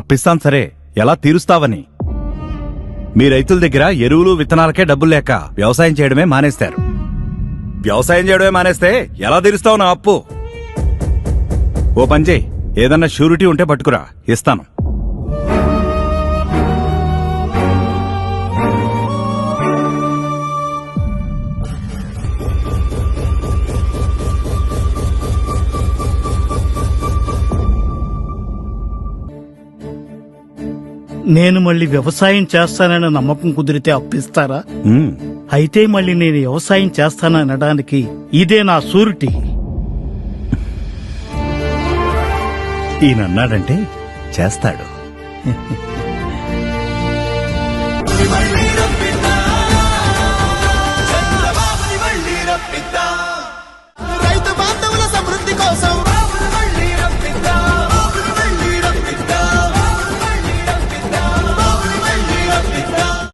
అప్పిస్తాను సరే ఎలా తీరుస్తావని? మీ రైతుల దగ్గర ఎరువులు విత్తనాలకే డబ్బులు లేక వ్యవసాయం చేయడమే మానేస్తారు. వ్యవసాయం చేయడమే మానేస్తే ఎలా తీరుస్తావు నా అప్పు? ఓ పని చేయి ఏదన్నా షూరిటీ ఉంటే పట్టుకురా ఇస్తాను. నేను మళ్ళీ వ్యవసాయం చేస్తానన్న నమ్మకం కుదిరితే అప్పిస్తారా? అయితే మళ్ళీ నేను వ్యవసాయం చేస్తాననడానికి ఇదే నా సూరిటీ. ఈయనన్నాడంటే చేస్తాడు.